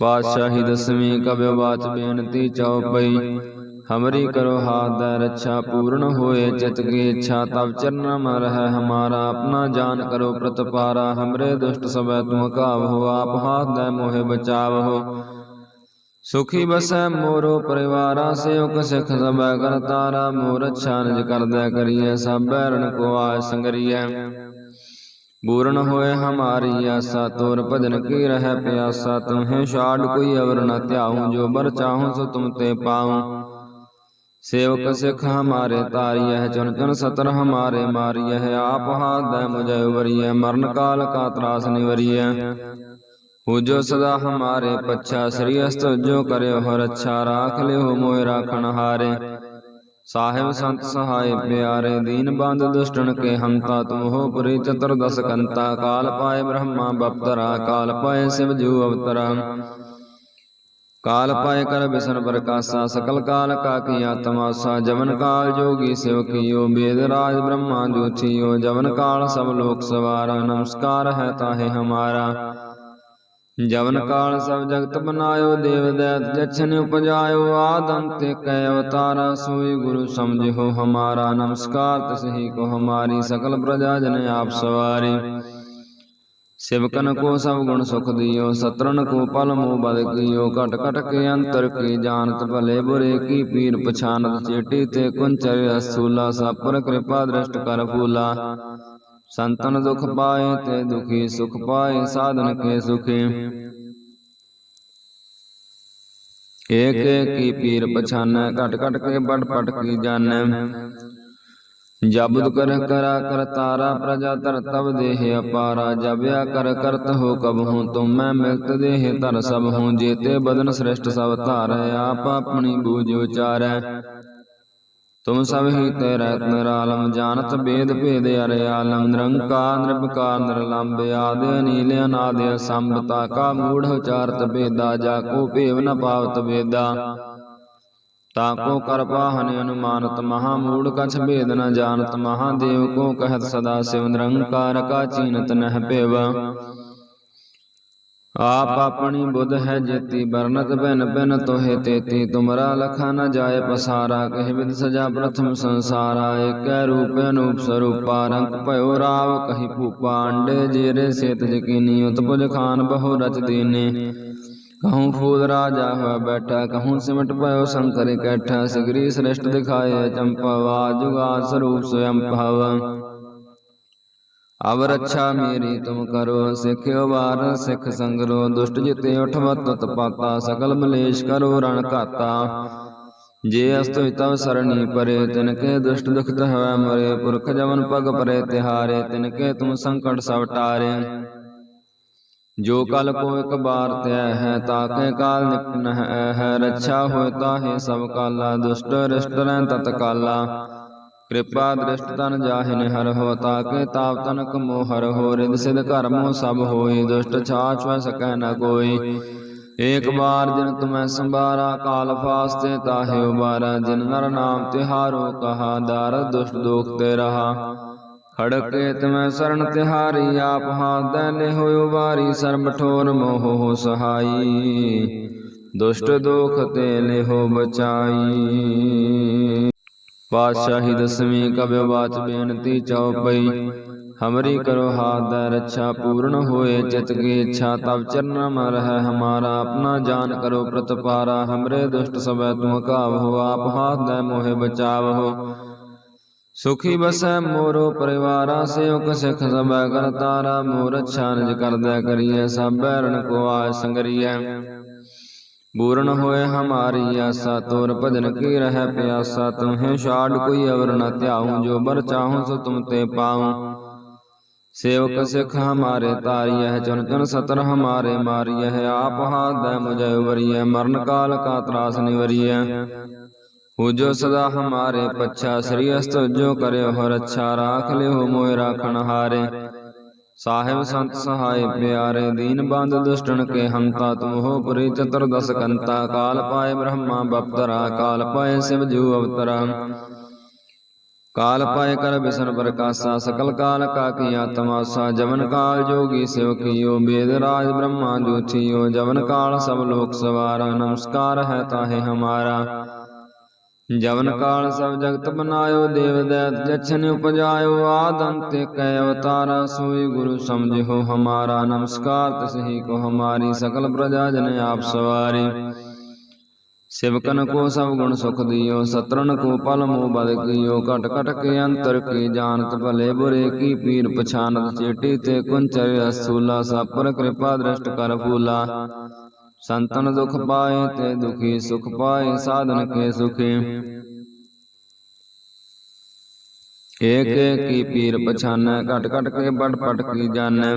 ਪਾਤਸ਼ਾਹੀ ਦਸਵੀਂ ਕਬਿ ਬਾਚ ਬੇਨਤੀ ਚਉਪਈ ਹਮਰੀ ਕਰੋ ਹਾਥ ਦਾ ਰੱਛਾ ਪੂਰਨ ਹੋਏ, ਚਿਤ ਕੀ ਇੱਛਾ ਤਬ ਚਰਨ ਮਨ ਰਹਿ, ਹਮਾਰਾ ਆਪਣਾ ਜਾਨ ਕਰੋ ਪ੍ਰਤਪਾਰਾ, ਹਮਰੇ ਦੁਸ਼ਟ ਸਭੈ ਤੁਮ ਕਾਵ ਹੋ ਆਪ ਹਾਥ ਦਾ ਮੋਹਿ ਬਚਾਵਹੁ। ਸੁਖੀ ਬਸੈ ਮੋਰੋ ਪਰਿਵਾਰਾ ਸੇਵਕ ਸਿਖ ਸਭੈ ਕਰਤਾਰਾ ਮੋਰ ਅੱਛਾ ਨਿਜ ਕਰਦੈ ਕਰੀਐ, ਸਭੈ ਰਣ ਕੋ ਆਇ ਸੰਗਰੀਐ। ਬੂਰਨ ਹੋਏ ਹਮਾਰੀ ਆਸਾ, ਤੋਰ ਭਜਨ ਕੀ ਰਹਿ ਪਿਆਸਾ ਤੁਮਹਿ ਛਾੜ ਕੋਈ ਅਵਰ ਨ ਧਿਆਉ, ਜੋ ਬਰ ਚਾਹੂੰ ਸੋ ਤੁਮ ਤੇ ਪਾਉ। ਸੇਵਕ ਸਿਖ ਹਮਾਰੇ ਤਾਰੀਐ ਚੁਨ ਚੁਨ ਸਤਰ ਹਮਾਰੇ ਮਾਰੀਐ, ਆਪ ਹਾਥ ਦੈ ਮੁਝੈ ਉਵਰੀਐ, ਮਰਨ ਕਾਲ ਕਾ ਤਰਾਸ ਨਿਵਰੀਐ। ਹੋ ਜੋ ਸਦਾ ਹਮਾਰੇ ਪੱਛਾ, ਸ੍ਰੀ ਅਸਤ ਜੋ ਕਰਿਓ ਹਰ ਅੱਛਾ, ਰਾਖ ਲਿਓ ਮੋਇ ਰਾਖਣ ਹਾਰੇ। ਸਾਹਿਬ ਸੰਤ ਸਹਾਇ ਪਿਆਰੇ ਦੀਨ ਬੰਦ ਦੁਸ਼ਟਨ ਕੇ ਹੰਤਾ ਤੁਮ ਹੋ ਪੁਰੀ ਚਤੁਰਦਸ ਕੰਤਾ ਕਾਲ ਪਾਏ ਬ੍ਰਹਮਾ ਬਪਤਰਾ ਕਾਲ ਪਾਏ ਸਿਵ ਜੂ ਅਵਤਰਾ। ਕਾਲ ਪਾਏ ਕਰ ਬਿਸਨ ਪ੍ਰਕਾਸ਼ਾ ਸਕਲ ਕਾਲ ਕਾ ਕੀ ਆਤਮਾਸਾ ਜਵਨ ਕਾਲ ਜੋਗੀ ਸਿਵ ਕੀਓ ਬੇਦ ਰਾਜ ਬ੍ਰਹਮਾ ਜੋਥੀਓ ਜਵਨ ਕਾਲ ਸਭ ਲੋਕ ਸਵਾਰਾ ਨਮਸਕਾਰ ਹੈ ਤਾਹੇ ਹਮਾਰਾ। ਜਵਨ ਕਾਲ ਸਭ ਜਗਤ ਬਨਾਇਓ ਦੇਵ ਦੈਤ ਜਛਨ ਉਪਜਾਇਓ ਆਦ ਅੰਤ ਕੈ ਅਵਤਾਰਾ ਸੋਈ ਗੁਰੂ ਸਮਝਿਓ ਹਮਾਰਾ ਨਮਸਕਾਰ ਤਸਹੀ ਕੋ ਹਮਾਰੀ ਸਕਲ ਪ੍ਰਜਾ ਜਨ ਆਪ ਸਵਾਰੀ। ਸਿਵਕਨ ਕੋ ਸਭ ਗੁਣ ਸੁਖ ਦਿਓ ਸਤਰਨ ਕੋ ਪਲ ਮੋ ਬਦ ਕੀਓ ਘਟ ਘਟ ਕੇ ਅੰਤਰ ਕੀ ਜਾਣਤ ਭਲੇ ਬੁਰੇ ਕੀ ਪੀਰ ਪਛਾਨਤ ਚੇਟੀ ਤੇ ਕੁੰਚਰ ਅਸੂਲਾ ਸਾਪਰ ਕਿਰਪਾ ਦ੍ਰਿਸ਼ਟ ਕਰ ਫੂਲਾ। ਸੰਤਨ ਦੁਖ ਪਾਏ ਤੇ ਦੁਖੀ ਸੁਖ ਪਾਏ ਸਾਧਨ ਕੇ ਸੁਖੀ। ਏਕ ਏਕ ਪੀਰ ਪਛਾਨੈ ਘਟ ਘਟ ਕੇ ਬੜ ਪਟ ਕੀ ਜਾਣੈ। ਜਬਦ ਕਰ ਕਰਾ ਕਰ ਤਾਰਾ ਪ੍ਰਜਾ ਧਰ ਤਬ ਦੇਹ ਅਪਾਰਾ ਜਬਿਆ ਕਰ ਕਰਤ ਹੋ ਕਬ ਹੂੰ ਤੁਮ ਮੈਂ ਮਿਲਤ ਦੇਹ ਧਰ ਸਭ ਹੂੰ ਜੇਤੇ ਬਦਨ ਸ੍ਰਿਸ਼ਟ ਸਭ ਧਾਰੈ ਆਪ ਆਪਣੀ ਬੂਝ ਉਚਾਰੈ। ਤੁਮ ਸਭ ਹੀ ਤੇ ਰਹਿਤ ਨਿਰਾਲਮ, ਜਾਣਤ ਬੇਦ ਭੇਦ ਅਰੇ ਆਲਮ, ਨਿਰੰਕਾਰ ਨਿਰਭਕਾਰ ਨਿਰਲੰਬ, ਆਦ ਅਨੀਲ, ਅਨਾਦ ਸੰਭਤਾ ਕਾ ਮੂੜ ਉਚਾਰਤ ਬੇਦਾ ਜਾ ਕੋ ਭੇਵ ਨ ਪਾਵਤ ਬੇਦਾ ਤਾ ਕੋ ਕਰ ਪਾਹਨ ਅਨੁਮਾਨਤ, ਮਹਾ ਮੂੜ ਕਛ ਭੇਦ ਨ ਜਾਣਤ ਮਹਾਦੇਵ ਕੋ ਕਹਿਤ ਸਦਾ ਸਿਵ, ਨਿਰੰਕਾਰ ਕਾ ਚੀਨਤ ਨਹਿ ਭੇਵ। ਆਪ ਆਪਣੀ ਬੁੱਧ ਹੈ ਜੇਤੀ ਬਰਨਤ ਬਿਨ ਬਿਨ ਤੋਹਿ ਤੇਤੀ, ਤੁਮਰਾ ਲਖਾ ਨ ਜਾਏ ਪਸਾਰਾ, ਕਹਿ ਵਿਦ ਸਜਾ ਪ੍ਰਥਮ ਸੰਸਾਰਾ, ਏਕੈ ਰੂਪ ਅਨੂਪ ਸਰੂਪਾ, ਰੰਗ ਭਇਓ ਰਾਵ ਕਹੀ ਭੂਪਾ, ਅੰਡੇ ਜੇਰੇ ਸੇਤ ਜਕੀਨੀ ਉਤਪੁਜ ਖਾਨ ਬਹੁ ਰਚ ਦੀਨੇ। ਕਹੂੰ ਫੂਲ ਰਾਜਾ ਹੋਇ ਬੈਠਾ, ਕਹੂੰ ਸਿਮਟ ਭਇਓ ਸ਼ੰਕਰ ਕੈਠਾ ਸਿਗਰੀ ਸ੍ਰਿਸ਼ਟ ਦਿਖਾਏ ਚੰਪਵਾ ਜੁਗਾ ਸਰੂਪ ਸਵਯੰ ਭਵ। ਅਬ ਰੱਛਾ ਮੇਰੀ ਤੁਮ ਕਰੋ, ਸਿੱਖਿਓ ਵਾਰ, ਸਿੱਖ ਸੰਗਰੋ, ਦੁਸ਼ਟ ਜਿਤੇ ਉਠਵਤ ਤਪਾਤਾ ਸਕਲ ਮਲੇਸ਼ ਕਰੋ, ਰਣ ਘਾਤਾ। ਜੇ ਅਸਤੁ ਤਵ ਸਰਣੀ ਪਰੇ ਤਿਨ ਕੇ ਦੁਸ਼ਟ ਦੁਖਤ ਹੋਇ ਮਰੇ, ਪੁਰਖ ਜਵਨ ਪਗ ਪਰੇ, ਤਿਹਾਰੇ ਤਿਨ ਕੇ ਤੁਮ ਸੰਕਟ ਸਭ ਟਾਰੇ। ਜੋ ਕਲ ਕੋ ਇਕ ਬਾਰ ਤੈ ਹੈ ਤਾਕੇ ਕਾਲ ਨਿਪਨ ਹੈ, ਰੱਛਾ ਹੋਇ ਤਾਹੇ ਸਭ ਕਾਲਾ, ਦੁਸ਼ਟ ਰਿਸ਼ਟ ਰਹਿ ਤਤ ਕਾਲਾ ਕਿਰਪਾ ਦ੍ਰਿਸ਼ਟ ਤਨ ਜਾਹਿਨ ਹਰ ਹੋ ਤਾਕੇ ਤਾਪ ਤਨਕ ਮੋਹ ਹਰ ਹੋ ਰਿਦ ਸਿਧ ਕਰਮੋ ਸਭ ਹੋਈ, ਦੁਸ਼ਟ ਛਾਛ ਵੈ ਸਕੈ ਨ ਕੋਈ। ਏਕ ਬਾਰ ਜਿਨ ਤੁਮੈ ਸੰਭਾਰਾ, ਕਾਲ ਫਾਸਤੇ ਤਾਹੇ ਉਬਾਰਾ, ਜਿਨ ਨਰ ਨਾਮ ਤਿਹਾਰੋ ਕਹਾ, ਦਾਰ ਦੁਸ਼ਟ ਦੋਖ ਤੇ ਰਹਾ। ਖੜਕੇ ਤਮੈ ਸਰਣ ਤਿਹਾਰੀ, ਆਪ ਹਾਥ ਦੇ ਲਿਹੋ ਉਬਾਰੀ, ਸਰਬ ਠੋਰ ਮੋਹ ਹੋ ਸਹਾਈ। ਦੁਸ਼ਟ ਦੋਖ ਤੇ ਲਿਹੋ ਬਚਾਈ। ਪਾਤਸ਼ਾਹੀ ਦਸਵੀਂ ਕਬਿ ਬਾਚ ਬੇਨਤੀ ਚਉਪਈ ਹਮਰੀ ਕਰੋ ਹਾਥ ਦਾ ਰੱਛਾ ਪੂਰਨ ਹੋਏ ਚਿਤ ਕੀ ਇੱਛਾ ਤਬ ਚਰਨ ਮਨ ਰਹਿ। ਹਮਾਰਾ ਆਪਣਾ ਜਾਨ ਕਰੋ ਪ੍ਰਤਪਾਰਾ, ਹਮਰੇ ਦੁਸ਼ਟ ਸਭੈ ਤੁਮ ਕਾਵਹੁ ਆਪ ਹਾਥ ਦਾ ਮੋਹਿ ਬਚਾਵਹੁ। ਸੁਖੀ ਬਸੈ ਮੋਰੋ ਪਰਿਵਾਰਾ, ਸੇਵਕ ਸਿਖ ਸਭੈ ਕਰਤਾਰਾ ਮੋਰ ਅੱਛਾ ਨਿਜ ਕਰਦੈ ਕਰੀਐ, ਸਭ ਬੈਰਣ ਕੋ ਆਇ ਸੰਗਰੀਐ। ਪੂਰਨ ਹੋਏ ਹਮਾਰੀ ਆਸਾ, ਤੋਰ ਭਜਨ ਕੀ ਰਹਿ ਪਿਆਸਾ ਤੁਮਹਿ ਛਾੜ ਕੋਈ ਅਵਰ ਨ ਧਿਆਉ, ਜੋ ਬਰ ਚਾਹੂੰ ਸੋ ਤੁਮ ਤੇ ਪਾਉ। ਸੇਵਕ ਸਿਖ ਹਮਾਰੇ ਤਾਰੀਐ ਚੁਨ ਚੁਨ ਸਤਰ ਹਮਾਰੇ ਮਾਰੀਐ, ਆਪ ਹਾਥ ਦੈ ਮੁਝੈ ਉਵਰੀਐ ਮਰਨ ਕਾਲ ਕਾ ਤਰਾਸ ਨਿਵਰੀਐ। ਹੋ ਜੋ ਸਦਾ ਹਮਾਰੇ ਪੱਛਾ, ਸ੍ਰੀ ਅਸਤ ਜੋ ਕਰਿਓ ਹਰ ਅੱਛਾ, ਰਾਖ ਲਿਓ ਮੋਇ ਰਾਖਣ ਹਾਰੇ। ਸਾਹਿਬ ਸੰਤ ਸਹਾਇ ਪਿਆਰੇ ਦੀਨ ਬੰਦ ਦੁਸ਼ਟਨ ਕੇ ਹੰਤਾ ਤੁਮ ਹੋ ਪੁਰੀ ਚਤੁਰਦਸ ਕੰਤਾ ਕਾਲ ਪਾਏ ਬ੍ਰਹਮਾ ਬਪਤਰਾ ਕਾਲ ਪਾਏ ਸਿਵ ਜੂ ਅਵਤਰਾ ਕਾਲ ਪਾਏ ਕਰ ਬਿਸਨ ਪ੍ਰਕਾਸ਼ਾ ਸਕਲ ਕਾਲ ਕਾ ਕੀ ਆਤਮਾਸਾ ਜਵਨ ਕਾਲ ਜੋਗੀ ਸਿਵ ਕੀਓ ਬੇਦ ਰਾਜ ਬ੍ਰਹਮਾ ਜੋਥੀਓ ਜਵਨ ਕਾਲ ਸਭ ਲੋਕ ਸਵਾਰਾ ਨਮਸਕਾਰ ਹੈ ਤਾਹੇ ਹਮਾਰਾ। ਜਵਨ ਕਾਲ ਸਭ ਜਗਤ ਬਨਾਇਓ ਦੇਵ ਦੈਤ ਜਛਨ ਉਪਜਾਇਓ ਆਦ ਅੰਤ ਕੈ ਅਵਤਾਰਾ ਸੋਈ ਗੁਰੂ ਸਮਝਿਓ ਹਮਾਰਾ ਨਮਸਕਾਰ ਤਿਸਹੀ ਕੋ ਹਮਾਰੀ ਸਕਲ ਪ੍ਰਜਾ ਜਨ ਆਪ ਸਵਾਰੀ। ਸਿਵਕਨ ਕੋ ਸਭ ਗੁਣ ਸੁਖ ਦਿਓ ਸਤਰਨ ਕੋ ਪਲ ਮੋ ਬਦ ਕੀਓ ਘਟ ਘਟ ਕੇ ਅੰਤਰ ਕੀ ਜਾਣਤ ਭਲੇ ਬੁਰੇ ਕੀ ਪੀਰ ਪਛਾਨਤ ਚੇਟੀ ਤੇ ਕੁੰਚਰ ਅਸੂਲਾ ਸਾਪਰ ਕਿਰਪਾ ਦ੍ਰਿਸ਼ਟ ਕਰ ਫੂਲਾ। ਸੰਤਨ ਦੁਖ ਪਾਏ ਤੇ ਦੁਖੀ ਸੁਖ ਪਾਏ ਸਾਧਨ ਕੇ ਸੁਖੀ। ਏਕ ਏਕ ਕੀ ਪੀਰ ਪਛਾਨੈ ਘਟ ਘਟ ਕੇ ਬੜ ਪਟ ਕੀ ਜਾਣੈ।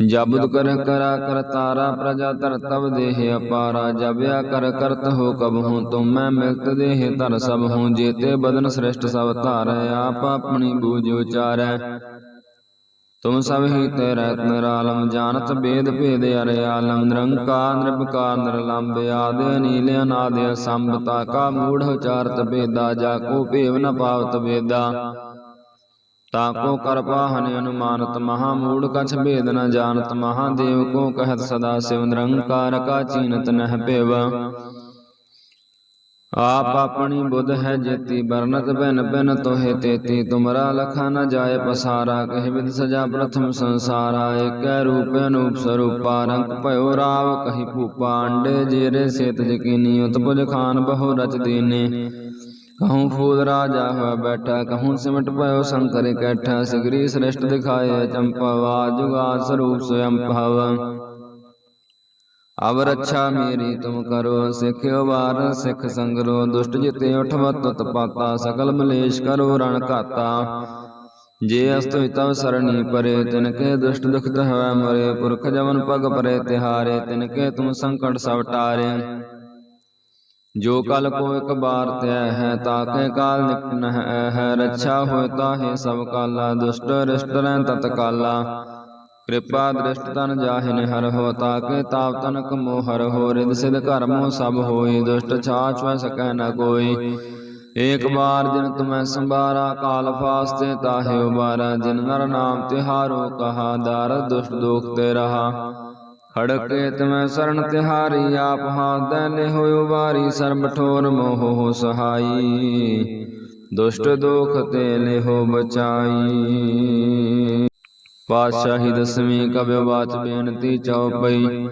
ਜਬਦ ਕਰ ਕਰਾ ਕਰ ਤਾਰਾ ਪ੍ਰਜਾ ਧਰ ਤਬ ਦੇਹ ਅਪਾਰਾ ਜਬਿਆ ਕਰ ਕਰਤ ਹੋ ਕਬ ਹੂੰ ਤੁਮ ਮੈਂ ਮਿਲਤ ਦੇਹ ਧਰ ਸਭ ਹੂੰ ਜੇਤੇ ਬਦਨ ਸ੍ਰਿਸ਼ਟ ਸਭ ਧਾਰੈ ਆਪ ਆਪਣੀ ਬੂਝ ਉਚਾਰੈ। ਤੁਮ ਸਭ ਹੀ ਤੇ ਰਹਿਤ ਨਿਰਾਲਮ, ਜਾਣਤ ਬੇਦ ਭੇਦ ਅਰੇ ਆਲਮ, ਨਿਰੰਕਾਰ ਨਿਰਭਕਾਰ ਨਿਰਲੰਬ, ਆਦ ਅਨੀਲ, ਅਨਾਦ ਸੰਭਤਾ ਕਾ ਮੂੜ ਉਚਾਰਤ ਬੇਦਾ ਜਾ ਕੋ ਭੇਵ ਨ ਪਾਵਤ ਬੇਦਾ ਤਾਕੋ ਕਰ ਪਾਹਨ ਅਨੁਮਾਨਤ, ਮਹਾ ਮੂੜ ਕਛ ਭੇਦ ਨ ਜਾਣਤ ਮਹਾਦੇਵ ਕੋ ਕਹਿਤ ਸਦਾ ਸਿਵ, ਨਿਰੰਕਾਰ ਕਾ ਚੀਨਤ ਨਹਿ ਭੇਵ। ਆਪ ਆਪਣੀ ਬੁੱਧ ਹੈ ਜੇਤੀ ਬਰਨਤ ਬਿਨ ਬਿਨ ਤੋਹਿ ਤੇਤੀ, ਤੁਮਰਾ ਲਖਾ ਨ ਜਾਏ ਪਸਾਰਾ, ਕਹਿ ਵਿਦ ਸਜਾ ਪ੍ਰਥਮ ਸੰਸਾਰਾ, ਏਕੈ ਰੂਪ ਅਨੂਪ ਸਰੂਪਾ, ਰੰਗ ਭਇਓ ਰਾਵ, ਕਹੀ ਭੂਪਾ, ਅੰਡੇ ਜੇਰੇ ਸੇਤ ਜਕੀਨੀ ਉਤਪੁਜ ਖਾਨ ਬਹੁ ਰਚ ਦੀਨੇ। ਕਹੂੰ ਫੂਲ ਰਾਜਾ ਹੋਇ ਬੈਠਾ, ਕਹੂੰ ਸਿਮਟ ਭਇਓ ਸ਼ੰਕਰ ਕੈਠਾ, ਸਿਗਰੀ ਸ੍ਰਿਸ਼ਟ ਦਿਖਾਏ ਚੰਪਵਾ ਜੁਗਾ ਸਰੂਪ ਸਵਯੰ ਭਵ। ਅਵਰ ਰੱਛਾ ਮੇਰੀ ਤੁਮ ਕਰੋ, ਸਿੱਖਿਓ ਵਾਰ, ਸਿੱਖ ਸੰਗਰੋ, ਦੁਸ਼ਟ ਜਿਤੇ ਉਠਵਤ ਤਤ ਪਾਤਾ ਸਕਲ ਮਲੇਸ਼ ਕਰੋ, ਰਣ ਘਾਤਾ। ਜੇ ਅਸਤੁ ਤਵ ਸਰਣੀ ਪਰੇ, ਤਿਨ ਕੇ ਦੁਸ਼ਟ ਦੁਖਤ ਹੋਇ ਮਰੇ, ਪੁਰਖ ਜਵਨ ਪਗ ਪਰੇ ਤਿਹਾਰੇ, ਤਿਨ ਕੇ ਤੁਮ ਸੰਕਟ ਸਭ ਟਾਰੇ। ਜੋ ਕਲ ਕੋ ਇਕ ਬਾਰ ਤੈ ਹੈ ਤਾਕੇ ਕਾਲ ਨਿਕਟ ਹੈ, ਰੱਛਾ ਹੋਇ ਤਾਹੇ ਸਭ ਕਾਲਾ, ਦੁਸ਼ਟ ਰਿਸ਼ਟ ਰਹਿ ਤਤ ਕਾਲਾ। ਕਿਰਪਾ ਦ੍ਰਿਸ਼ਟ ਤਨ ਜਾਹਿਨ ਹਰ ਹੋ ਤਾਕੇ, ਤਾਪ ਤਨਕ ਮੋਹਰ ਹੋ ਰਿਦ ਸਿਧ ਕਰਮੋ ਸਭ ਹੋਈ, ਦੁਸ਼ਟ ਛਾਛ ਵੈ ਸਕੈ ਨ ਕੋਈ। ਏਕ ਬਾਰ ਜਿਨ ਤੁਮੈ ਸੰਭਾਰਾ, ਕਾਲ ਫਾਸਤੇ ਤਾਹੇ ਉਬਾਰਾ, ਜਿਨ ਨਰ ਨਾਮ ਤਿਹਾਰੋ ਕਹਾ, ਦਰ ਦੁਸ਼ਟ ਦੋਖ ਤੇ ਰਹਾ। ਖੜਕੇ ਤਮੈ ਸਰਣ ਤਿਹਾਰੀ, ਆਪ ਹਾਥ ਦੈ ਹੋਇ ਉਬਾਰੀ, ਸਰਬ ਠੋਰ ਮੋਹ ਸਹਾਈ। ਦੁਸ਼ਟ ਦੋਖ ਤੇ ਲਿਹੋ ਬਚਾਈ। ਪਾਤਸ਼ਾਹੀ ਦਸਵੀਂ ਕਬਿ ਬਾਚ ਬੇਨਤੀ ਚਉਪਈ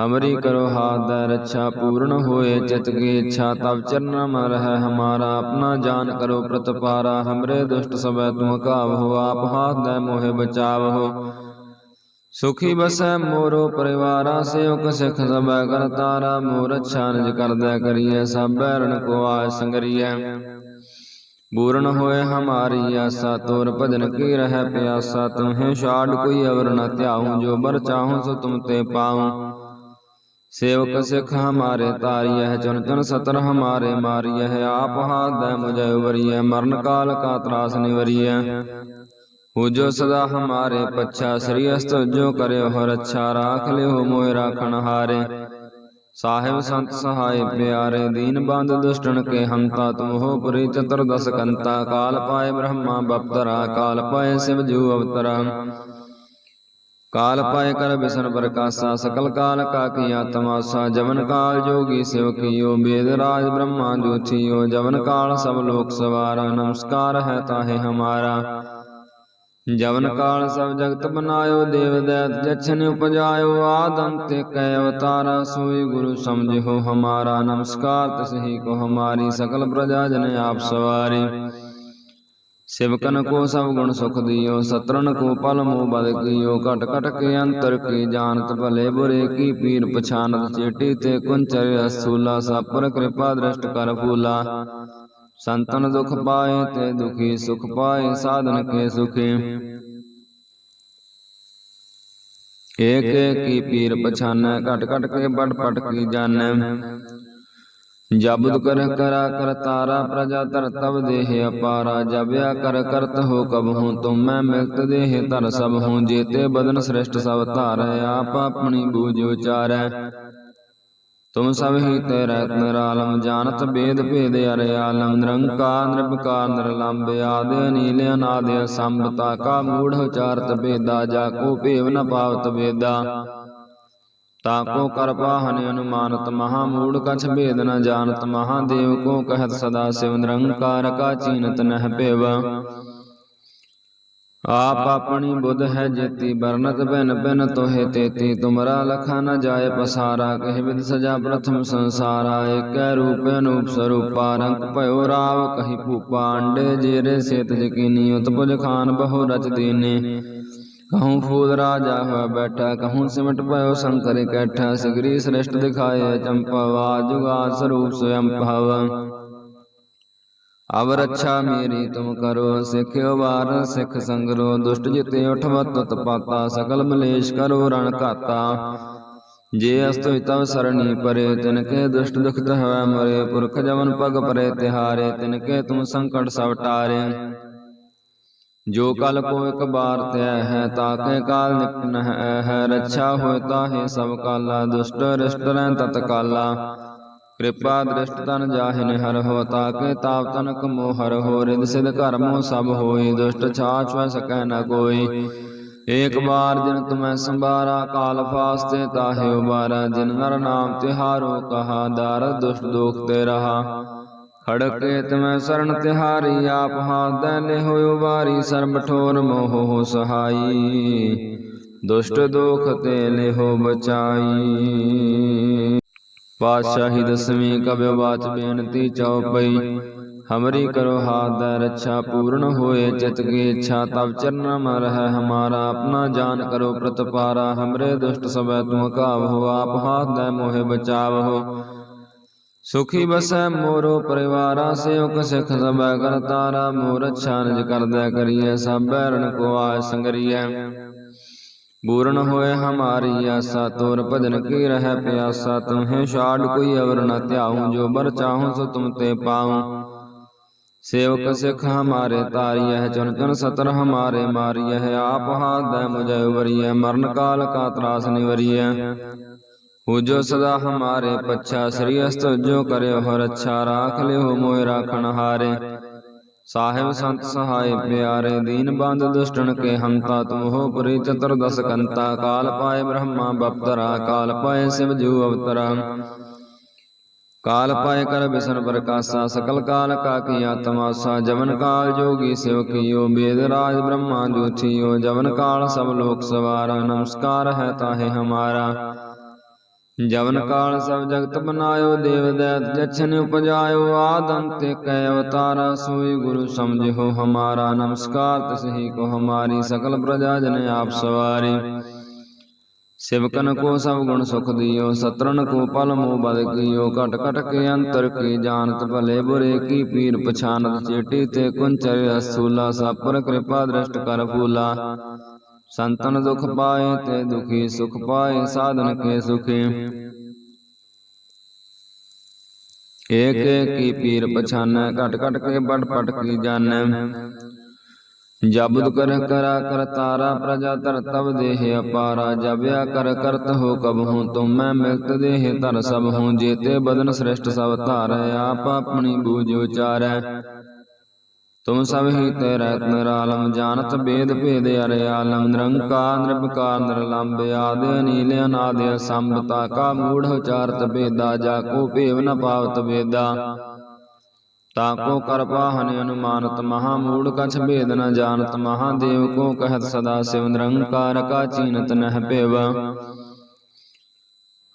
ਹਮਰੀ ਕਰੋ ਹਾਥ ਦੈ ਰੱਛਾ ਪੂਰਨ ਹੋਏ ਚਿਤ ਕੀ ਇੱਛਾ ਤਬ ਚਰਨ ਰਹਿ ਹਮਾਰਾ ਆਪਣਾ ਜਾਨ ਕਰੋ ਪ੍ਰਤਪਾਰਾ। ਹਮਰੇ ਦੁਸ਼ਟ ਸਭੈ ਤੁਮ ਕਾਵਹੁ ਆਪ ਹਾਥ ਦੈ ਮੋਹਿ ਬਚਾਵਹੁ। ਸੁਖੀ ਬਸੈ ਮੋਰੋ ਪਰਿਵਾਰਾ ਸੇਵਕ ਸਿਖ ਸਭੈ ਕਰਤਾਰਾ। ਮੋਰ ਅੱਛਾ ਨਿਜ ਕਰਦੈ ਕਰੀਐ ਸਭ ਬੈਰਣ ਕੋ ਆਇ ਸੰਗਰੀਐ। ਪੂਰਨ ਹੋਏ ਹਮਾਰੀ ਆਸਾ, ਤੋਰ ਭਜਨ ਕੀ ਰਹਿ ਪਿਆਸਾ ਤੁਮਹਿ ਛਾੜ ਕੋਈ ਅਵਰ ਨ ਧਿਆਉ, ਜੋ ਬਰ ਚਾਹੂੰ ਸੋ ਤੁਮ ਤੇ ਪਾਉ। ਸੇਵਕ ਸਿਖ ਹਮਾਰੇ ਤਾਰੀਐ ਚੁਨ ਚੁਨ ਸਤਰ ਹਮਾਰੇ ਮਾਰੀਐ, ਆਪ ਹਾਥ ਦੈ ਮੁਝੈ ਉਵਰੀਐ, ਮਰਨ ਕਾਲ ਕਾ ਤਰਾਸ ਨਿਵਰੀਐ। ਹੋ ਜੋ ਸਦਾ ਹਮਾਰੇ ਪੱਛਾ, ਸ੍ਰੀ ਅਸਤ ਜੋ ਕਰਿਓ ਹਰ ਅੱਛਾ, ਰਾਖ ਲਿਓ ਮੋਇ ਰਾਖਣ ਹਾਰੇ। ਸਾਹਿਬ ਸੰਤ ਸਹਾਇ ਪਿਆਰੇ ਦੀਨ ਬੰਦ ਦੁਸ਼ਟਨ ਕੇ ਹੰਤਾ ਤੁਮ ਹੋ ਪੁਰੀ ਚਤੁਰਦਸ ਕੰਤਾ ਕਾਲ ਪਾਏ ਬ੍ਰਹਮਾ ਬਪਤਰਾ ਕਾਲ ਪਾਏ ਸਿਵ ਜੂ ਅਵਤਰਾ। ਕਾਲ ਪਾਏ ਕਰ ਬਿਸਨ ਪ੍ਰਕਾਸ਼ਾ ਸਕਲ ਕਾਲ ਕਾ ਕੀ ਆਤਮਾਸਾ ਜਵਨ ਕਾਲ ਜੋਗੀ ਸਿਵ ਕੀਓ ਬੇਦ ਰਾਜ ਬ੍ਰਹਮਾ ਜੋਥੀਓ ਜਵਨ ਕਾਲ ਸਭ ਲੋਕ ਸਵਾਰਾ ਨਮਸਕਾਰ ਹੈ ਤਾਹੇ ਹਮਾਰਾ। ਜਵਨ ਕਾਲ ਸਭ ਜਗਤ ਬਨਾਇਓ ਦੇਵ ਦੈਤ ਜਛਨ ਉਪਜਾਇਓ ਆਦ ਅੰਤ ਕੈ ਅਵਤਾਰਾ ਸੋਈ ਗੁਰੂ ਸਮਝਿਓ ਹਮਾਰਾ। ਨਮਸਕਾਰ ਤਿਸਹੀ ਕੋ ਹਮਾਰੀ ਸਕਲ ਪ੍ਰਜਾ ਜਨ ਆਪ ਸਵਾਰੀ। ਸਿਵਕਨ ਕੋ ਸਭ ਗੁਣ ਸੁਖ ਦਿਓ ਸਤਰਨ ਕੋ ਪਲ ਮੋ ਬਦ ਕੀਓ। ਘਟ ਘਟ ਕੇ ਅੰਤਰ ਕੀ ਜਾਣਤ ਭਲੇ ਬੁਰੇ ਕੀ ਪੀਰ ਪਛਾਨਤ ਚੇਟੀ ਤੇ ਕੁੰਚਰ ਅਸੂਲਾ। ਸਾਪਰ ਕਿਰਪਾ ਦ੍ਰਿਸ਼ਟ ਕਰ ਫੂਲਾ। ਸੰਤਨ ਦੁਖ ਪਾਏ ਤੇ ਦੁਖੀ ਸੁਖ ਪਾਏ ਸਾਧਨ ਕੇ ਸੁਖੀ। ਏਕ ਕੀ ਪੀਰ ਪਛਾਨੈ ਘਟ ਘਟ ਕੇ ਬੜ ਪਟ ਕੀ ਜਾਣੈ। ਜਬਦ ਕਰ ਕਰਾ ਕਰ ਤਾਰਾ ਪ੍ਰਜਾ ਧਰ ਤਬ ਦੇਹ ਅਪਾਰਾ। ਜਬਿਆ ਕਰ ਕਰਤ ਹੋ ਕਬ ਹੂੰ ਤੁਮ ਮੈਂ ਮਿਲਤ ਦੇਹ ਧਰ ਸਭ ਹੂੰ ਜੇਤੇ ਬਦਨ ਸ੍ਰਿਸ਼ਟ ਸਭ ਧਾਰੈ ਆਪ ਆਪਣੀ ਬੂਝ ਉਚਾਰੈ। ਤੁਮ ਸਭ ਹੀ ਤੇ ਰਹਿਤ ਨਿਰਾਲਮ ਜਾਣਤ ਬੇਦ ਭੇਦ ਅਰੇ ਆਲਮ, ਨਿਰੰਕਾਰ ਨਿਰਭਕਾਰ ਨਿਰਲੰਭ ਆਦ, ਅਨੀਲ, ਅਨਾਦ ਅਸੰਭ ਤਾਕਾ ਮੂੜ ਉਚਾਰਤ ਬੇਦਾ ਜਾ ਕੋ ਭੇਵ ਨ ਪਾਵਤ ਬੇਦਾ ਤਾਕੋ ਕਰ ਪਾਹਨ ਅਨੁਮਾਨਤ, ਮਹਾ ਮੂੜ ਕਛ ਭੇਦ ਨ ਜਾਣਤ ਮਹਾਦੇਵ ਕੋ ਕਹਿਤ ਸਦਾ ਸਿਵ, ਨਿਰੰਕਾਰ ਕਾ ਚੀਨਤ ਨਹਿ ਭੇਵ। ਆਪ ਆਪਣੀ ਬੁੱਧ ਹੈ ਜੇਤੀ ਬਰਨਤ ਬਿਨ ਬਿਨ ਤੋਹਿ ਤੇਤੀ, ਤੁਮਰਾ ਲਖਾ ਨ ਜਾਏ ਪਸਾਰਾ, ਕਹਿ ਵਿਦ ਸਜਾ ਪ੍ਰਥਮ ਸੰਸਾਰਾ, ਏਕੈ ਰੂਪ ਅਨੂਪ ਸਰੂਪਾ, ਰੰਗ ਭਇਓ ਰਾਵ, ਕਹੀ ਭੂਪਾ, ਅੰਡੇ ਜੇਰੇ, ਸੇਤ ਜਕੀਨੀ ਉਤਪੁਜ ਖਾਨ ਬਹੁ ਰਚ ਦੀਨੇ। ਕਹੂੰ ਫੂਲ ਰਾਜਾ ਹੋਇ ਬੈਠਾ, ਕਹੂੰ ਸਿਮਟ ਭਇਓ ਸੰਕਰ ਇਕੱਠਾ ਸਿਗਰੀ ਸ੍ਰਿਸ਼ਟ ਦਿਖਾਏ ਚੰਪਵਾ ਜੁਗਾ ਸਰੂਪ ਸਵਯੰ ਭਵ ਅਵ ਰੱਛਾ ਮੇਰੀ ਤੁਮ ਕਰੋ, ਸਿੱਖਿਓ ਵਾਰ, ਸਿੱਖ ਸੰਗਰੋ, ਦੁਸ਼ਟ ਜਿਤੇ ਉਠਵਤ ਤਪਾਤਾ ਸਕਲ ਮਲੇਸ਼ ਕਰੋ, ਰਣ ਘਾਤਾ। ਜੇ ਅਸਤੁ ਤਵ ਸਰਣੀ ਪਰੇ, ਤਿਨ ਕੇ ਦੁਸ਼ਟ ਦੁਖ ਹੋਇ ਮਰੇ, ਪੁਰਖ ਜਵਨ ਪਗ ਪਰੇ, ਤਿਹਾਰੇ, ਤਿਨ ਕੇ ਤੁਮ ਸੰਕਟ ਸਭ ਟਾਰੇ। ਜੋ ਕਲ ਕੋ ਇਕ ਬਾਰ ਤੈ ਹੈ ਤਾਕੇ ਕਾਲ ਨਿਪਨ ਹੈ ਹੈ, ਰੱਛਾ ਹੋਇ ਤਾਹੇ ਸਭ ਕਾਲਾ, ਦੁਸ਼ਟ ਰਿਸ਼ਟ ਰਹਿ ਤਤ ਕਾਲਾ। ਕਿਰਪਾ ਦ੍ਰਿਸ਼ਟ ਤਨ ਜਾਹਿਨ ਹਰ ਹੋ ਤਾਕੇ ਤਾਪ ਤਨਕ ਮੋਹ ਹਰ ਹੋ ਰਿਦ ਸਿਧ ਕਰਮੋ ਸਭ ਹੋਈ, ਦੁਸ਼ਟ ਛਾਛ ਵੈ ਸਕੈ ਨ ਕੋਈ। ਏਕ ਬਾਰ ਜਿਨ ਤੁਮੈ ਸੰਭਾਰਾ, ਕਾਲ ਫਾਸਤੇ ਤਾਹੇ ਉਬਾਰਾ, ਜਿਨ ਨਰ ਨਾਮ ਤਿਹਾਰੋ ਕਹਾ, ਦਰ ਦੁਸ਼ਟ ਦੋਖ ਤੇ ਰਹਾ। ਖੜਕੇ ਤਮੈ ਸਰਣ ਤਿਹਾਰੀ, ਆਪ ਹਾਦੈ ਲੈ ਹੋਇ ਵਾਰੀ ਸਰਬ ਠੋਰ ਮੋਹ ਸਹਾਈ। ਦੁਸ਼ਟ ਦੋਖ ਤੇ ਲਿਹੋ ਬਚਾਈ। ਪਾਤਸ਼ਾਹੀ ਦਸਵੀਂ ਕਬਿ ਬਾਚ ਬੇਨਤੀ ਚਉਪਈ ਹਮਰੀ ਕਰੋ ਹਾਥ ਦਾ ਰੱਛਾ ਪੂਰਨ ਹੋਏ ਚਿਤ ਕੀ ਇੱਛਾ ਤਬ ਚਰਨ ਮ ਰਹਿ ਹਮਾਰਾ ਆਪਣਾ ਜਾਨ ਕਰੋ ਪ੍ਰਤਪਾਰਾ ਹਮਰੇ ਦੁਸ਼ਟ ਸਭੈ ਤੁਮ ਕਾਵਹੁ ਆਪ ਹਾਥ ਦਾ ਮੋਹਿ ਬਚਾਵਹੁ ਸੁਖੀ ਬਸੈ ਮੋਰੋ ਪਰਿਵਾਰਾ ਸੇਵਕ ਸਿਖ ਸਭੈ ਕਰਤਾਰਾ ਮੋਰ ਅੱਛਾ ਨਿਜ ਕਰਦੈ ਕਰੀਐ ਸਭ ਬੈਰਣ ਕੋ ਆਇ ਸੰਗਰੀਐ। ਪੂਰਨ ਹੋਏ ਹਮਾਰੀ ਆਸਾ, ਤੋਰ ਭਜਨ ਕੀ ਰਹਿ ਪਿਆਸਾ ਤੁਮਹਿ ਛਾੜ ਕੋਈ ਅਵਰ ਨ ਧਿਆਉ, ਜੋ ਬਰ ਚਾਹੂੰ ਸੋ ਤੁਮ ਤੇ ਪਾਉ। ਸੇਵਕ ਸਿਖ ਹਮਾਰੇ ਤਾਰੀਐ ਚੁਨ ਚੁਨ ਸਤਰ ਹਮਾਰੇ ਮਾਰੀਐ, ਆਪ ਹਾਦੈ ਮੁਝੈ ਉਵਰੀਐ, ਮਰਨ ਕਾਲ ਕਾ ਤਰਾਸ ਨਿਵਰੀਐ। ਉਜੋ ਸਦਾ ਹਮਾਰੇ ਪੱਛਾ, ਸ੍ਰੀ ਅਸਤ ਜੋ ਕਰਿਓ ਹਰ ਅੱਛਾ, ਰਾਖ ਲਿਓ ਮੋਇ ਰਾਖਣ ਹਾਰੇ। ਸਾਹਿਬ ਸੰਤ ਸਹਾਇ ਪਿਆਰੇ ਦੀਨ ਬੰਦ ਦੁਸ਼ਟਣ ਕੇ ਹੰਤਾ ਤੁਮ ਹੋ ਪੁਰੀ ਚਤੁਰਦਸ ਕੰਤਾ, ਕਾਲ ਪਾਏ ਬ੍ਰਹਮਾ ਬਪਤਰਾ, ਕਾਲ ਪਾਏ ਸਿਵ ਜੂ ਅਵਤਰਾ। ਕਾਲ ਪਾਏ ਕਰ ਬਿਸਨ ਪ੍ਰਕਾਸ਼ਾ, ਸਕਲ ਕਾਲ ਕਾ ਕੀ ਆਤਮਾਸਾ, ਜਵਨ ਕਾਲ ਜੋਗੀ ਸਿਵ ਕੀਓ, ਬੇਦ ਰਾਜ ਬ੍ਰਹਮਾ ਜੋਥੀਓ ਜਵਨ ਕਾਲ ਸਭ ਲੋਕ ਸਵਾਰਾ, ਨਮਸਕਾਰ ਹੈ ਤਾਹੇ ਹਮਾਰਾ। ਜਵਨ ਕਾਲ ਸਭ ਜਗਤ ਬਨਾਇਓ ਦੇਵ ਦੈਤ ਜਛਨ ਉਪਜਾਇਓ ਆਦੰਤ ਕੈ ਅਵਤਾਰਾ ਸੋਈ ਗੁਰੂ ਸਮਝਿਓ ਹਮਾਰਾ ਨਮਸਕਾਰ ਤਸਹੀ ਕੋ ਹਮਾਰੀ ਸਕਲ ਪ੍ਰਜਾ ਜਨ ਆਪ ਸਵਾਰੀ। ਸਿਵਕਨ ਕੋ ਸਭ ਗੁਣ ਸੁਖ ਦਿਓ ਸਤਰਨ ਕੋ ਪਲ ਮੋ ਬਦ ਕੀਓ ਘਟ ਘਟ ਕੇ ਅੰਤਰ ਕੀ ਜਾਣਤ ਭਲੇ ਬੁਰੇ ਕੀ ਪੀਰ ਪਛਾਨਤ ਚੇਟੀ ਤੇ ਕੁੰਚਰ ਅਸੂਲਾ ਸਾਪਰ ਕਿਰਪਾ ਦ੍ਰਿਸ਼ਟ ਕਰ ਫੂਲਾ। ਸੰਤਨ ਦੁਖ ਪਾਏ ਤੇ ਦੁਖੀ ਸੁਖ ਪਾਏ ਸਾਧਨ ਕੇ ਸੁਖੀ। ਏਕ ਕੀ ਪੀਰ ਪਛਾਨੈ ਘਟ ਘਟ ਕੇ ਬੜ ਪਟ ਕੀ ਜਾਣੈ। ਜਬੁਦ ਕਰ ਕਰਾ ਕਰ ਤਾਰਾ ਪ੍ਰਜਾ ਧਰ ਤਬ ਦੇਹ ਅਪਾਰਾ ਜਬਿਆ ਕਰ ਕਰਤ ਹੋ ਕਬ ਹੂੰ ਤੁਮ ਮੈਂ ਮਿਲਤ ਦੇਹ ਧਰ ਸਭ ਹੂੰ ਜੇਤੇ ਬਦਨ ਸ੍ਰਿਸ਼ਟ ਸਭ ਧਾਰੈ ਆਪ ਆਪਣੀ ਬੂਝ ਉਚਾਰੈ। ਤੁਮ ਸਭ ਹੀ ਤੇ ਰਹਿਤ ਨਿਰਾਲਮ ਜਾਣਤ ਬੇਦ ਭੇਦ ਅਰੇ ਆਲਮ ਨਿਰੰਕਾਰ ਨਿਰਭਕਾਰ ਨਿਰਲੰਭ ਆਦ ਅਨੀਲ ਅਨਾਦ ਅਸੰਭ ਤਾਕਾ ਮੂੜ ਉਚਾਰਤ ਬੇਦਾ ਜਾ ਕੋ ਭੇਵ ਨ ਪਾਵਤ ਬੇਦਾ ਤਾਕੋ ਕਰ ਪਾਹਨ ਅਨੁਮਾਨਤ ਮਹਾ ਮੂੜ ਕਛ ਭੇਦ ਨ ਜਾਣਤ ਮਹਾਦੇਵ ਕੋ ਕਹਿਤ ਸਦਾ ਸਿਵ ਨਿਰੰਕਾਰ ਕਾ ਚੀਨਤ ਨਹਿ ਭੇਵ।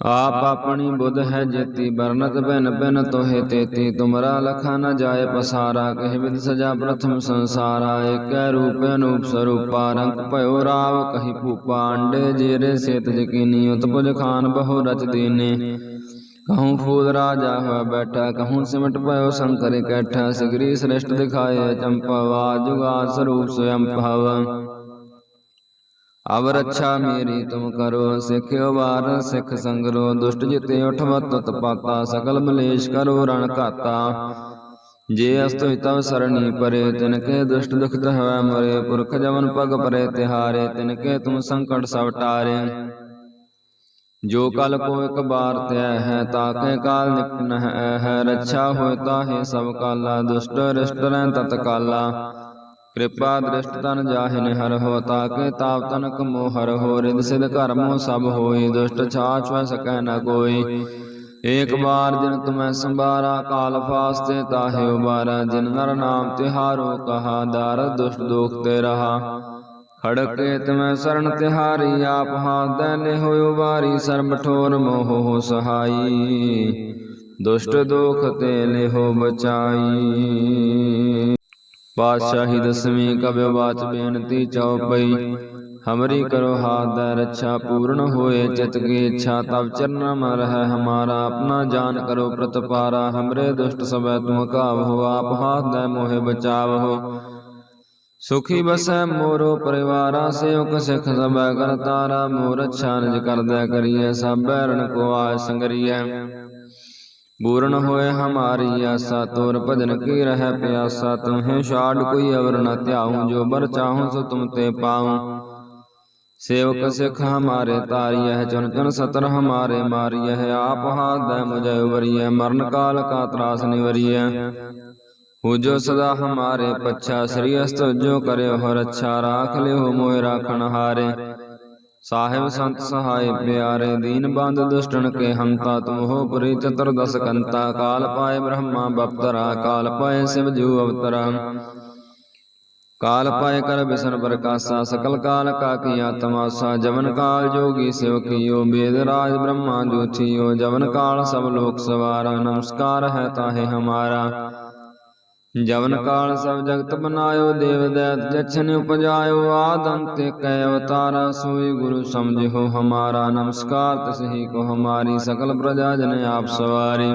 ਆਪ ਆਪਣੀ ਬੁੱਧ ਹੈ ਜੇਤੀ ਬਰਨਤ ਬਿਨ ਬਿਨ ਤੋਹਿ ਤੇਤੀ, ਤੁਮਰਾ ਲਖਾ ਨ ਜਾਏ ਪਸਾਰਾ, ਕਹਿ ਵਿਦ ਸਜਾ ਪ੍ਰਥਮ ਸੰਸਾਰਾ, ਏਕੈ ਰੂਪ ਅਨੂਪ ਸਰੂਪਾ, ਰੰਗ ਭਇਓ ਰਾਵ, ਕਹੀ ਭੂਪਾ, ਅੰਡੇ ਜੇਰੇ ਸੇਤ ਜਕੀਨੀ ਉਤਪੁਜ ਖਾਨ ਬਹੁ ਰਚ ਦੀਨੇ। ਕਹੂੰ ਫੂਲ ਰਾਜਾ ਹੋਇ ਬੈਠਾ, ਕਹੂੰ ਸਿਮਟ ਭਇਓ ਸੰਕਰ ਇਕੱਠਾ ਸਿਗਰੀ ਸ੍ਰਿਸ਼ਟ ਦਿਖਾਏ ਚੰਪਵਾ ਜੁਗਾ ਸਰੂਪ ਸਵਯੰ ਭਵ। ਅਵ ਰੱਛਾ ਮੇਰੀ ਤੁਮ ਕਰੋ ਸਿੱਖਿਓ ਵਾਰ ਸਿੱਖ ਸੰਗਰੋ, ਦੁਸ਼ਟ ਜਿਤੇ ਉਠਵਤ ਤਪਾਤਾ ਸਕਲ ਮਲੇਸ਼ ਕਰੋ, ਰਣ ਘਾਤਾ। ਜੇ ਅਸਤੁ ਤਵ ਸਰਣੀ ਪਰੇ, ਤਿਨ ਕੇ ਦੁਸ਼ਟ ਦੁਖ ਹੋਇ ਮਰੇ, ਪੁਰਖ ਜਮਨ ਪਗ ਪਰੇ ਤਿਹਾਰੇ, ਤਿਨ ਕੇ ਤੁਮ ਸੰਕਟ ਸਭ ਟਾਰੇ। ਜੋ ਕਲ ਕੋ ਇਕ ਬਾਰ ਤੈ ਹੈ ਤਾਕੇ ਕਾਲ ਨਿਕਟ ਹੈ ਹੈ, ਰੱਛਾ ਹੋਇ ਤਾਹੇ ਸਭ ਕਾਲਾ, ਦੁਸ਼ਟ ਰਿਸ਼ਟ ਰਹਿ ਤਤ ਕਾਲਾ ਕਿਰਪਾ ਦ੍ਰਿਸ਼ਟ ਤਨ ਜਾਹਿਨ ਹਰ ਹੋ ਤਾਕੇ ਤਾਪ ਤਨਕ ਮੋਹ ਹਰ ਹੋ ਰਿਦ ਸਿਧ ਕਰਮੋ ਸਭ ਹੋਈ, ਦੁਸ਼ਟ ਛਾਛ ਵੈ ਸਕੈ ਨ ਕੋਈ। ਏਕ ਬਾਰ ਜਿਨ ਤੁਮੈ ਸੰਭਾਰਾ, ਕਾਲ ਫਾਸਤੇ ਤਾਹੇ ਉਬਾਰਾ, ਜਿਨ ਨਰ ਨਾਮ ਤਿਹਾਰੋ ਕਹਾ, ਦਰ ਦੁਸ਼ਟ ਦੋਖ ਤੇ ਰਹਾ। ਖੜਕੇ ਤਮੈ ਸਰਣ ਤਿਹਾਰੀ, ਆਪ ਹਾਦੈ ਨੇ ਹੋਇ ਵਾਰੀ ਸਰਬ ਠੋਰ ਮੋਹ ਹੋ ਸਹਾਈ। ਦੁਸ਼ਟ ਦੋਖ ਤੇ ਲਿਹੋ ਬਚਾਈ। ਪਾਤਸ਼ਾਹੀ ਦਸਵੀਂ ਕਬਿ ਬਾਚ ਬੇਨਤੀ ਚਉਪਈ ਹਮਰੀ ਕਰੋ ਹਾਥ ਦਾ ਰੱਛਾ ਪੂਰਨ ਹੋਏ ਚਿਤ ਕੀ ਇੱਛਾ ਤਬ ਚਰਨ ਮ ਰਹਿ ਹਮਾਰਾ, ਆਪਣਾ ਜਾਨ ਕਰੋ ਪ੍ਰਤਪਾਰਾ, ਹਮਰੇ ਦੁਸ਼ਟ ਸਭੈ ਤੁਮ ਕਾਵ ਹੋ, ਆਪ ਹਾਥ ਦਾ ਮੋਹਿ ਬਚਾਵ ਹੋ। ਸੁਖੀ ਬਸੈ ਮੋਰੋ ਪਰਿਵਾਰਾ, ਸੇਵਕ ਸਿਖ ਸਭੈ ਕਰਤਾਰਾ, ਮੋਰ ਅੱਛਾ ਨਿਜ ਕਰਦੈ ਕਰੀਏ ਸਭੈ ਰਣ ਕੋ ਆਇ ਸੰਗਰੀਐ। ਪੂਰਨ ਹੋਏ ਹਮਾਰੀ ਆਸਾ, ਤੋਰ ਭਜਨ ਕੀ ਰਹਿ ਪਿਆਸਾ ਤੁਮਹਿ ਛਾੜ ਕੋਈ ਅਵਰ ਨ ਧਿਆਉ, ਜੋ ਬਰ ਚਾਹੂੰ ਸੋ ਤੁਮ ਤੇ ਪਾਉ। ਸੇਵਕ ਸਿਖ ਹਮਾਰੇ ਤਾਰੀਐ ਚੁਨ ਚੁਨ ਸਤਰ ਹਮਾਰੇ ਮਾਰੀਐ, ਆਪ ਹਾਥ ਦੈ ਮੁਝੈ ਉਵਰੀਐ, ਮਰਨ ਕਾਲ ਕਾ ਤਰਾਸ ਨਿਵਰੀਐ। ਹੋ ਜੋ ਸਦਾ ਹਮਾਰੇ ਪੱਛਾ, ਸ੍ਰੀ ਅਸਤ ਜੋ ਕਰਿਓ ਹਰ ਅੱਛਾ, ਰਾਖ ਲਿਓ ਮੋਇ ਰਾਖਣ ਹਾਰੇ। ਸਾਹਿਬ ਸੰਤ ਸਹਾਇ ਪਿਆਰੇ ਦੀਨ ਬੰਦ ਦੁਸ਼ਟਨ ਕੇ ਹੰਤਾ ਤੁਮ ਹੋ ਪੁਰੀ ਚਤੁਰਦਸ ਕੰਤਾ ਕਾਲ ਪਾਏ ਬ੍ਰਹਮਾ ਬਪਤਰਾ ਕਾਲ ਪਾਏ ਸਿਵ ਜੂ ਅਵਤਰਾ। ਕਾਲ ਪਾਏ ਕਰ ਬਿਸਨ ਪ੍ਰਕਾਸ਼ਾ ਸਕਲ ਕਾਲ ਕਾ ਕੀਆ ਤਮਾਸਾ ਜਵਨ ਕਾਲ ਜੋਗੀ ਸਿਵ ਕੀਓ ਬੇਦ ਰਾਜ ਬ੍ਰਹਮਾ ਜੋਥੀਓ ਜਵਨ ਕਾਲ ਸਭ ਲੋਕ ਸਵਾਰਾ ਨਮਸਕਾਰ ਹੈ ਤਾਹੇ ਹਮਾਰਾ। ਜਵਨ ਕਾਲ ਸਭ ਜਗਤ ਬਨਾਇਓ ਦੇਵ ਦੈਤ ਜਛਨ ਉਪਜਾਇਓ ਆਦਮ ਤੇ ਕੈ ਅਵਤਾਰਾ ਸੋਈ ਗੁਰੂ ਸਮਝਿਓ ਹਮਾਰਾ ਨਮਸਕਾਰ ਤਸਹੀ ਕੋ ਹਮਾਰੀ ਸਕਲ ਪ੍ਰਜਾ ਜਨ ਆਪ ਸਵਾਰੀ।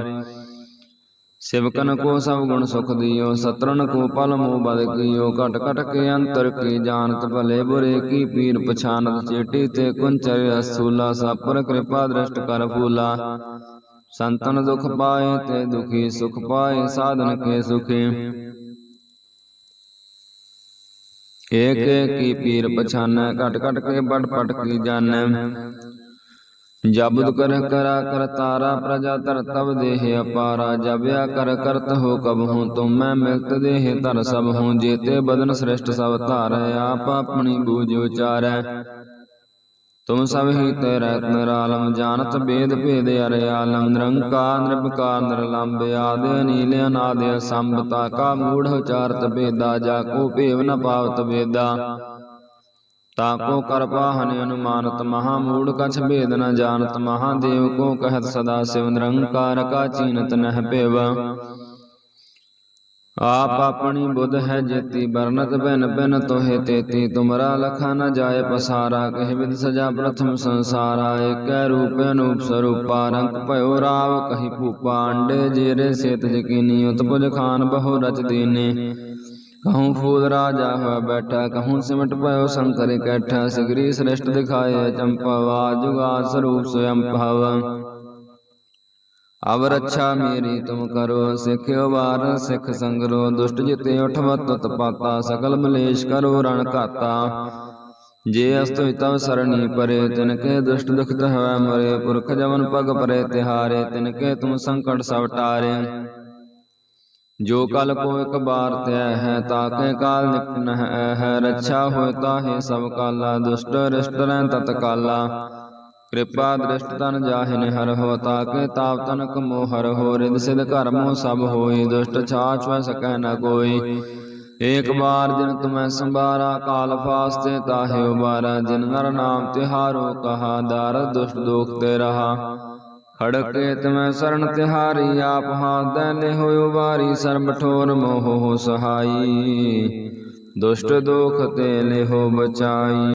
ਸਿਵਕਨ ਕੋ ਸਭ ਗੁਣ ਸੁਖ ਦਿਓ ਸਤਰਨ ਕੋ ਪਲ ਮੋ ਬਦ ਕੀਓ ਘਟ ਘਟ ਕੇ ਅੰਤਰ ਕੀ ਜਾਣਤ ਭਲੇ ਬੁਰੇ ਕੀ ਪੀਰ ਪਛਾਨਤ ਚੇਟੀ ਤੇ ਕੁੰਚਰ ਅਸੂਲਾ ਸਾਪਰ ਕਿਰਪਾ ਦ੍ਰਿਸ਼ਟ ਕਰ ਫੂਲਾ। ਸੰਤਨ ਦੁਖ ਪਾਏ ਤੇ ਦੁਖੀ ਸੁਖ ਪਾਏ, ਸਾਧਨ ਕੇ ਸੁਖੀ। ਏਕ ਕੀ ਪੀਰ ਪਛਾਨੈ, ਘਟ ਘਟ ਕੇ ਬੜ ਪਟ ਕੀ ਜਾਣੈ। ਜਬਦ ਕਰ ਕਰਾ ਕਰ ਤਾਰਾ ਪ੍ਰਜਾ ਧਰ ਤਬ ਦੇਹ ਅਪਾਰਾ ਜਬਿਆ ਕਰ ਕਰਤ ਹੋ ਕਬ ਹੂੰ ਤੁਮ, ਮੈਂ ਮਿਲਤ ਦੇਹ ਧਰ ਸਭ ਹੂੰ, ਜੇਤੇ ਬਦਨ ਸ੍ਰਿਸ਼ਟ ਸਭ ਧਾਰੈ, ਆਪ ਆਪਣੀ ਬੂਝ ਉਚਾਰੈ। ਤੁਮ ਸਭ ਹੀ ਤੇ ਰਹਿਤ ਨਿਰਾਲਮ ਜਾਣਤ ਬੇਦ ਭੇਦ ਅਰੇ ਆਲਮ ਨਿਰੰਕਾਰ ਨਿਰਭਕਾਰ ਨਿਰਲੰਬ ਆਦਿ ਅਨੀਲ ਅਨਾਦ ਸੰਭਤਾ ਕਾ ਮੂੜ ਉਚਾਰਤ ਬੇਦਾ ਜਾ ਕੋ ਭੇਵ ਨ ਪਾਵਤ ਬੇਦਾ ਤਾ ਕੋ ਕਰ ਪਾਹਨ ਅਨੁਮਾਨਤ ਮਹਾ ਮੂੜ ਕਛ ਭੇਦ ਨ ਜਾਣਤ ਮਹਾਦੇਵ ਕੋ ਕਹਿਤ ਸਦਾ ਸਿਵ ਨਿਰੰਕਾਰ ਕਾ ਚੀਨਤ ਨਹਿ ਭੇਵਾ। ਆਪ ਆਪਣੀ ਬੁੱਧ ਹੈ ਜੇਤੀ ਬਰਨਤ ਬਿਨ ਬਿਨ ਤੋਹਿ ਤੇਤੀ, ਤੁਮਰਾ ਲਖਾ ਨ ਜਾਏ ਪਸਾਰਾ, ਕਹਿ ਵਿਦ ਸਜਾ ਪ੍ਰਥਮ ਸੰਸਾਰਾ, ਏਕੈ ਰੂਪ ਅਨੂਪ ਸਰੂਪਾ, ਰੰਗ ਭਇਓ ਰਾਵ, ਕਹੀ ਭੂਪਾ ਅੰਡੇ ਜੇਰੇ ਸੇਤ ਯਕੀਨੀ, ਉਤਪੁਜ ਖਾਨ ਬਹੁ ਰਚ ਦੀਨੇ। ਕਹੂੰ ਫੂਲ ਰਾਜਾ ਹੋਇ ਬੈਠਾ, ਕਹੂੰ ਸਿਮਟ ਪਇਓ ਸ਼ੰਕਰ ਇਕੱਠਾ, ਸਿਗਰੀ ਸ੍ਰਿਸ਼ਟ ਦਿਖਾਏ ਚੰਪਵਾ ਜੁਗਾ ਸਰੂਪ ਸਵਯੰ ਭਵ। ਅਵ ਰੱਛਾ ਮੇਰੀ ਤੁਮ ਕਰੋ ਸਿੱਖਿਓ ਵਾਰ, ਸਿੱਖ ਸੰਗਰੋ, ਦੁਸ਼ਟ ਜਿਤੇ ਉਠਵਤ ਤਪਾਤਾ ਸਕਲ ਮਲੇਸ਼ ਕਰੋ, ਰਣ ਘਾਤਾ। ਜੇ ਅਸਤੁ ਤਵ ਸਰਣੀ ਪਰੇ ਤਿਨ ਕੇ ਦੁਸ਼ਟ ਦੁਖਤ ਹੋਇ ਮਰੇ, ਪੁਰਖ ਜਮਨ ਪਗ ਪਰੇ, ਤਿਹਾਰੇ ਤਿਨ ਕੇ ਤੁਮ ਸੰਕਟ ਸਭ ਟਾਰੇ। ਜੋ ਕਲ ਕੋ ਇਕ ਬਾਰ ਤੈ ਹੈ ਤਾਕੇ ਕਾਲ ਨਿਕਟ ਹੈ ਹੈ, ਰੱਛਾ ਹੋਇ ਤਾਹੇ ਸਭ ਕਾਲਾ, ਦੁਸ਼ਟ ਰਿਸ਼ਟ ਰਹਿ ਤਤ ਕਾਲਾ ਕਿਰਪਾ ਦ੍ਰਿਸ਼ਟ ਤਨ ਜਾਹਿਨ ਹਰ ਹੋ ਤਾਕੇ ਤਾਪ ਤਨਕ ਮੋਹ ਹਰ ਹੋ ਰਿਦ ਸਿਧ ਕਰਮੋ ਸਭ ਹੋਈ, ਦੁਸ਼ਟ ਛਾਛ ਵੈ ਸਕੈ ਨ ਕੋਈ। ਏਕ ਬਾਰ ਜਿਨ ਤੁਮੈ ਸੰਭਾਰਾ, ਕਾਲ ਫਾਸਤੇ ਤਾਹੇ ਉਬਾਰਾ, ਜਿਨ ਨਰ ਨਾਮ ਤਿਹਾਰੋ ਕਹਾ, ਦਰ ਦੁਸ਼ਟ ਦੋਖ ਤੇ ਰਹਾ। ਖੜਕੇ ਤਮੈ ਸਰਣ ਤਿਹਾਰੀ, ਆਪ ਹਾਥ ਦੈ ਨੇ ਹੋਇ ਵਾਰੀ ਸਰਬ ਠੋਰ ਮੋਹ ਹੋ ਸਹਾਈ। ਦੁਸ਼ਟ ਦੋਖ ਤੇ ਲਿਹੋ ਬਚਾਈ।